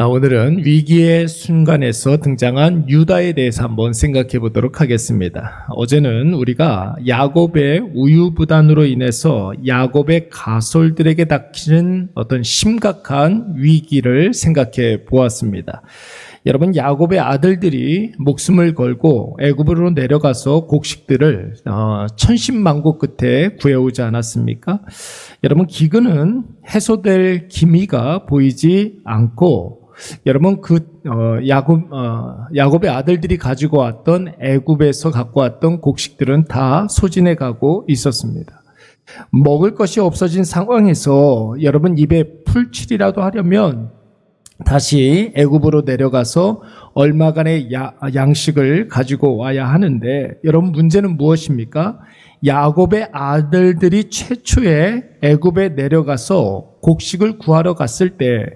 아, 오늘은 위기의 순간에서 등장한 유다에 대해서 한번 생각해 보도록 하겠습니다. 어제는 우리가 야곱의 우유부단으로 인해서 야곱의 가솔들에게 닥치는 어떤 심각한 위기를 생각해 보았습니다. 여러분 야곱의 아들들이 목숨을 걸고 애굽으로 내려가서 곡식들을 어, 천신만고 끝에 구해오지 않았습니까? 여러분 기근은 해소될 기미가 보이지 않고 여러분 그 어, 야곱 어, 야곱의 아들들이 가지고 왔던 애굽에서 갖고 왔던 곡식들은 다 소진해 가고 있었습니다. 먹을 것이 없어진 상황에서 여러분 입에 풀칠이라도 하려면 다시 애굽으로 내려가서 얼마간의 야- 양식을 가지고 와야 하는데 여러분 문제는 무엇입니까? 야곱의 아들들이 최초에 애굽에 내려가서 곡식을 구하러 갔을 때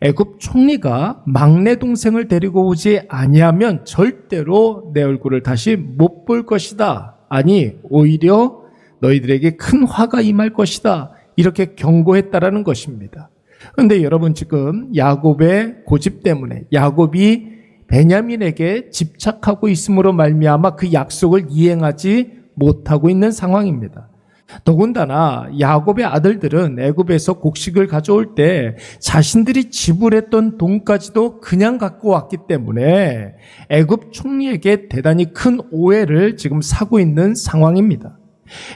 애굽 총리가 막내 동생을 데리고 오지 아니하면 절대로 내 얼굴을 다시 못 볼 것이다. 아니 오히려 너희들에게 큰 화가 임할 것이다. 이렇게 경고했다라는 것입니다. 그런데 여러분 지금 야곱의 고집 때문에 야곱이 베냐민에게 집착하고 있음으로 말미암아 그 약속을 이행하지 못하고 있는 상황입니다. 더군다나 야곱의 아들들은 애굽에서 곡식을 가져올 때 자신들이 지불했던 돈까지도 그냥 갖고 왔기 때문에 애굽 총리에게 대단히 큰 오해를 지금 사고 있는 상황입니다.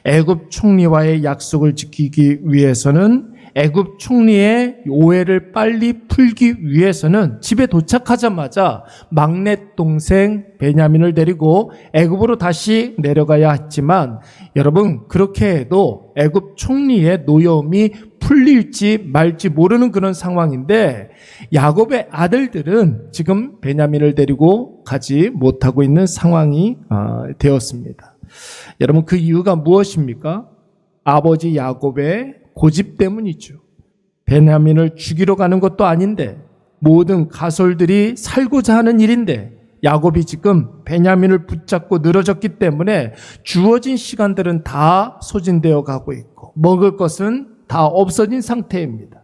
애굽 총리와의 약속을 지키기 위해서는 애굽 총리의 오해를 빨리 풀기 위해서는 집에 도착하자마자 막내 동생 베냐민을 데리고 애굽으로 다시 내려가야 했지만 여러분 그렇게 해도 애굽 총리의 노여움이 풀릴지 말지 모르는 그런 상황인데 야곱의 아들들은 지금 베냐민을 데리고 가지 못하고 있는 상황이 어, 되었습니다. 여러분 그 이유가 무엇입니까? 아버지 야곱의 고집 때문이죠. 베냐민을 죽이러 가는 것도 아닌데 모든 가솔들이 살고자 하는 일인데 야곱이 지금 베냐민을 붙잡고 늘어졌기 때문에 주어진 시간들은 다 소진되어 가고 있고 먹을 것은 다 없어진 상태입니다.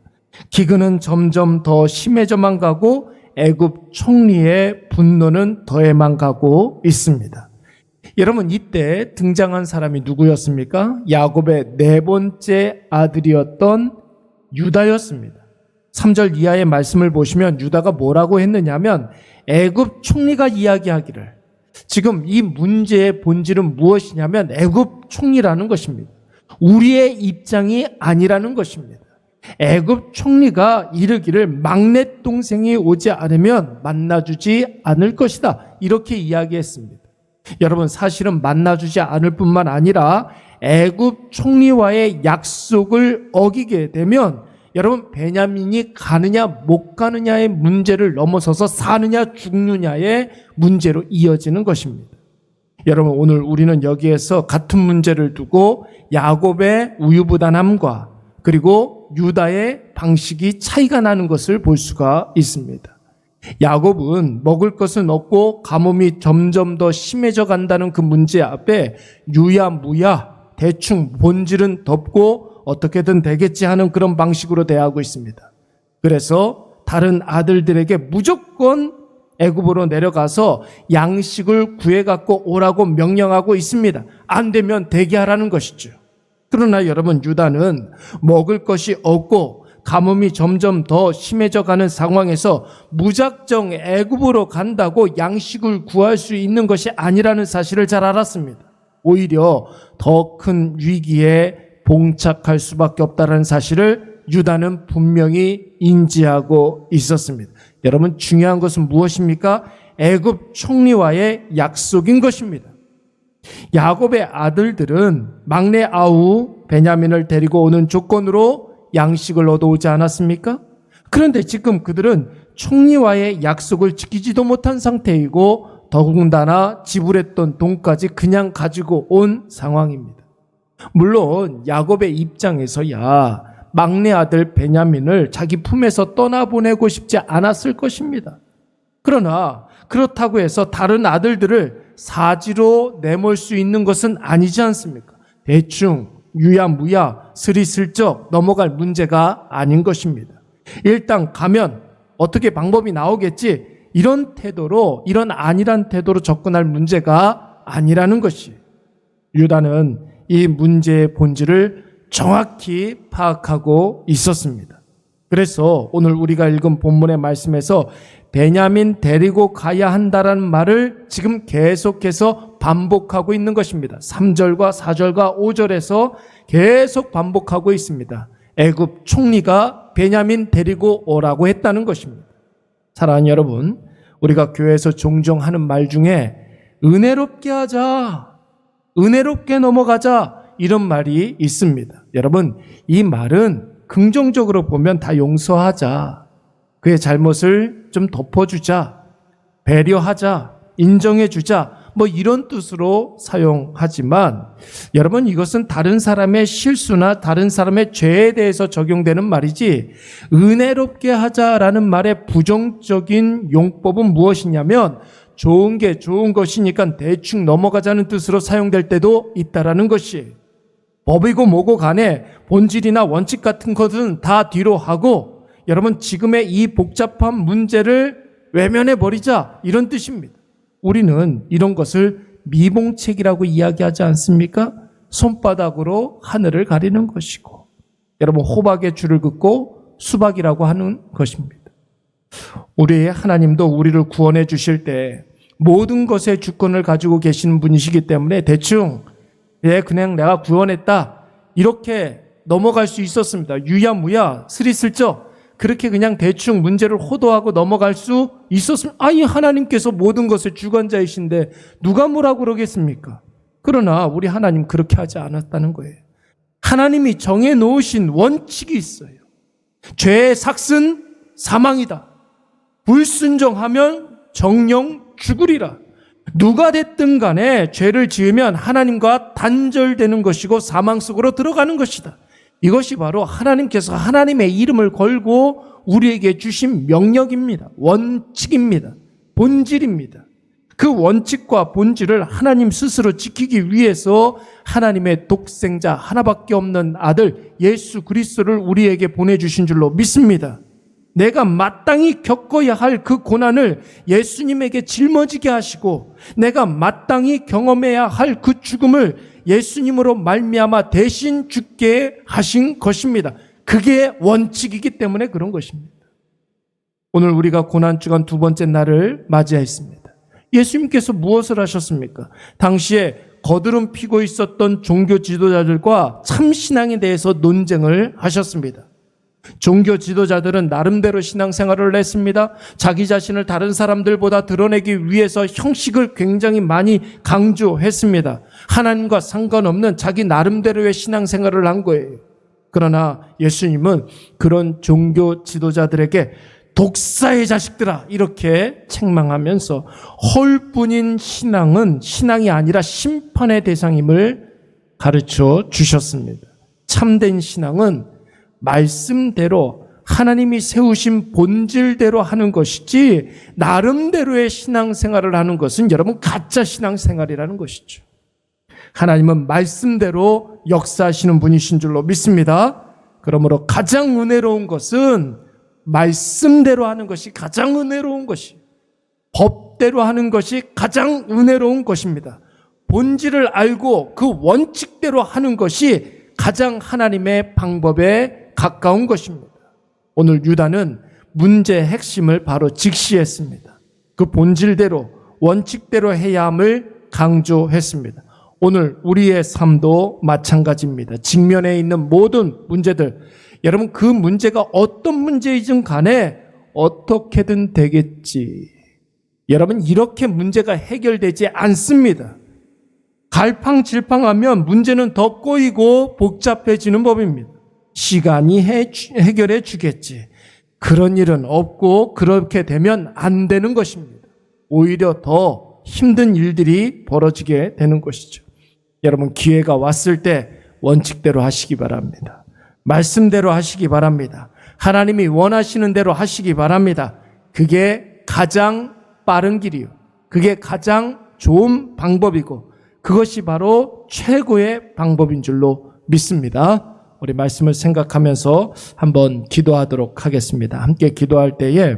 기근은 점점 더 심해져만 가고 애굽 총리의 분노는 더해만 가고 있습니다. 여러분 이때 등장한 사람이 누구였습니까? 야곱의 네 번째 아들이었던 유다였습니다. 3절 이하의 말씀을 보시면 유다가 뭐라고 했느냐면 애굽 총리가 이야기하기를 지금 이 문제의 본질은 무엇이냐면 애굽 총리라는 것입니다. 우리의 입장이 아니라는 것입니다. 애굽 총리가 이르기를 막내 동생이 오지 않으면 만나주지 않을 것이다. 이렇게 이야기했습니다. 여러분 사실은 만나주지 않을 뿐만 아니라 애굽 총리와의 약속을 어기게 되면 여러분 베냐민이 가느냐 못 가느냐의 문제를 넘어서서 사느냐 죽느냐의 문제로 이어지는 것입니다. 여러분 오늘 우리는 여기에서 같은 문제를 두고 야곱의 우유부단함과 그리고 유다의 방식이 차이가 나는 것을 볼 수가 있습니다. 야곱은 먹을 것은 없고 가뭄이 점점 더 심해져 간다는 그 문제 앞에 유야무야 대충 본질은 덮고 어떻게든 되겠지 하는 그런 방식으로 대하고 있습니다. 그래서 다른 아들들에게 무조건 애굽으로 내려가서 양식을 구해 갖고 오라고 명령하고 있습니다. 안 되면 대기하라는 것이죠. 그러나 여러분 유다는 먹을 것이 없고 가뭄이 점점 더 심해져 가는 상황에서 무작정 애굽으로 간다고 양식을 구할 수 있는 것이 아니라는 사실을 잘 알았습니다. 오히려 더 큰 위기에 봉착할 수밖에 없다는 사실을 유다는 분명히 인지하고 있었습니다. 여러분 중요한 것은 무엇입니까? 애굽 총리와의 약속인 것입니다. 야곱의 아들들은 막내 아우 베냐민을 데리고 오는 조건으로 양식을 얻어오지 않았습니까? 그런데 지금 그들은 총리와의 약속을 지키지도 못한 상태이고 더군다나 지불했던 돈까지 그냥 가지고 온 상황입니다. 물론 야곱의 입장에서야 막내 아들 베냐민을 자기 품에서 떠나보내고 싶지 않았을 것입니다. 그러나 그렇다고 해서 다른 아들들을 사지로 내몰 수 있는 것은 아니지 않습니까? 대충 유야무야 스리슬쩍 넘어갈 문제가 아닌 것입니다. 일단 가면 어떻게 방법이 나오겠지. 이런 태도로, 이런 안일한 태도로 접근할 문제가 아니라는 것이. 유다는 이 문제의 본질을 정확히 파악하고 있었습니다. 그래서 오늘 우리가 읽은 본문의 말씀에서 베냐민 데리고 가야 한다라는 말을 지금 계속해서 반복하고 있는 것입니다. 3절과 4절과 5절에서 계속 반복하고 있습니다. 애굽 총리가 베냐민 데리고 오라고 했다는 것입니다. 사랑하는 여러분, 우리가 교회에서 종종 하는 말 중에 은혜롭게 하자, 은혜롭게 넘어가자 이런 말이 있습니다. 여러분, 이 말은 긍정적으로 보면 다 용서하자. 그의 잘못을 좀 덮어주자. 배려하자. 인정해주자. 뭐 이런 뜻으로 사용하지만 여러분 이것은 다른 사람의 실수나 다른 사람의 죄에 대해서 적용되는 말이지 은혜롭게 하자라는 말의 부정적인 용법은 무엇이냐면 좋은 게 좋은 것이니까 대충 넘어가자는 뜻으로 사용될 때도 있다라는 것이 법이고 뭐고 간에 본질이나 원칙 같은 것은 다 뒤로 하고 여러분 지금의 이 복잡한 문제를 외면해 버리자 이런 뜻입니다. 우리는 이런 것을 미봉책이라고 이야기하지 않습니까? 손바닥으로 하늘을 가리는 것이고 여러분 호박에 줄을 긋고 수박이라고 하는 것입니다. 우리의 하나님도 우리를 구원해 주실 때 모든 것의 주권을 가지고 계시는 분이시기 때문에 대충 예 그냥 내가 구원했다 이렇게 넘어갈 수 있었습니다. 유야무야 스리슬쩍 그렇게 그냥 대충 문제를 호도하고 넘어갈 수 있었으면 아니 하나님께서 모든 것의 주관자이신데 누가 뭐라고 그러겠습니까? 그러나 우리 하나님 그렇게 하지 않았다는 거예요. 하나님이 정해 놓으신 원칙이 있어요. 죄의 삭은 사망이다. 불순종하면 정령 죽으리라. 누가 됐든 간에 죄를 지으면 하나님과 단절되는 것이고 사망 속으로 들어가는 것이다. 이것이 바로 하나님께서 하나님의 이름을 걸고 우리에게 주신 명령입니다. 원칙입니다. 본질입니다. 그 원칙과 본질을 하나님 스스로 지키기 위해서 하나님의 독생자 하나밖에 없는 아들 예수 그리스도를 우리에게 보내주신 줄로 믿습니다. 내가 마땅히 겪어야 할 그 고난을 예수님에게 짊어지게 하시고 내가 마땅히 경험해야 할 그 죽음을 예수님으로 말미암아 대신 죽게 하신 것입니다. 그게 원칙이기 때문에 그런 것입니다. 오늘 우리가 고난 주간 두 번째 날을 맞이했습니다. 예수님께서 무엇을 하셨습니까? 당시에 거드름 피고 있었던 종교 지도자들과 참신앙에 대해서 논쟁을 하셨습니다. 종교 지도자들은 나름대로 신앙생활을 했습니다. 자기 자신을 다른 사람들보다 드러내기 위해서 형식을 굉장히 많이 강조했습니다. 하나님과 상관없는 자기 나름대로의 신앙생활을 한 거예요. 그러나 예수님은 그런 종교 지도자들에게 독사의 자식들아 이렇게 책망하면서 헐뿐인 신앙은 신앙이 아니라 심판의 대상임을 가르쳐 주셨습니다. 참된 신앙은 말씀대로 하나님이 세우신 본질대로 하는 것이지 나름대로의 신앙생활을 하는 것은 여러분 가짜 신앙생활이라는 것이죠. 하나님은 말씀대로 역사하시는 분이신 줄로 믿습니다. 그러므로 가장 은혜로운 것은 말씀대로 하는 것이 가장 은혜로운 것이 법대로 하는 것이 가장 은혜로운 것입니다. 본질을 알고 그 원칙대로 하는 것이 가장 하나님의 방법에 가까운 것입니다. 오늘 유다는 문제의 핵심을 바로 직시했습니다. 그 본질대로 원칙대로 해야 함을 강조했습니다. 오늘 우리의 삶도 마찬가지입니다. 직면에 있는 모든 문제들, 여러분 그 문제가 어떤 문제이든 간에 어떻게든 되겠지. 여러분 이렇게 문제가 해결되지 않습니다. 갈팡질팡하면 문제는 더 꼬이고 복잡해지는 법입니다. 시간이 해, 해결해 주겠지. 그런 일은 없고 그렇게 되면 안 되는 것입니다. 오히려 더 힘든 일들이 벌어지게 되는 것이죠. 여러분 기회가 왔을 때 원칙대로 하시기 바랍니다. 말씀대로 하시기 바랍니다. 하나님이 원하시는 대로 하시기 바랍니다. 그게 가장 빠른 길이요. 그게 가장 좋은 방법이고 그것이 바로 최고의 방법인 줄로 믿습니다. 우리 말씀을 생각하면서 한번 기도하도록 하겠습니다. 함께 기도할 때에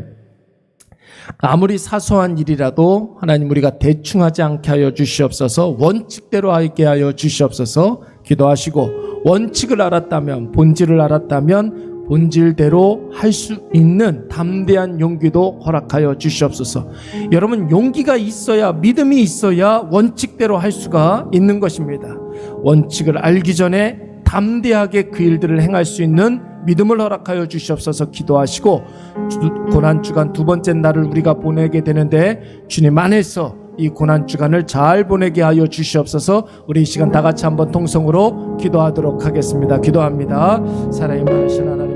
아무리 사소한 일이라도 하나님 우리가 대충 하지 않게 하여 주시옵소서 원칙대로 하게 하여 주시옵소서 기도하시고 원칙을 알았다면 본질을 알았다면 본질대로 할 수 있는 담대한 용기도 허락하여 주시옵소서. 여러분 용기가 있어야 믿음이 있어야 원칙대로 할 수가 있는 것입니다. 원칙을 알기 전에 담대하게 그 일들을 행할 수 있는 믿음을 허락하여 주시옵소서 기도하시고 주- 고난 주간 두 번째 날을 우리가 보내게 되는데 주님 안에서 이 고난 주간을 잘 보내게 하여 주시옵소서. 우리 이 시간 다 같이 한번 통성으로 기도하도록 하겠습니다. 기도합니다. 사랑이 많으신 하나님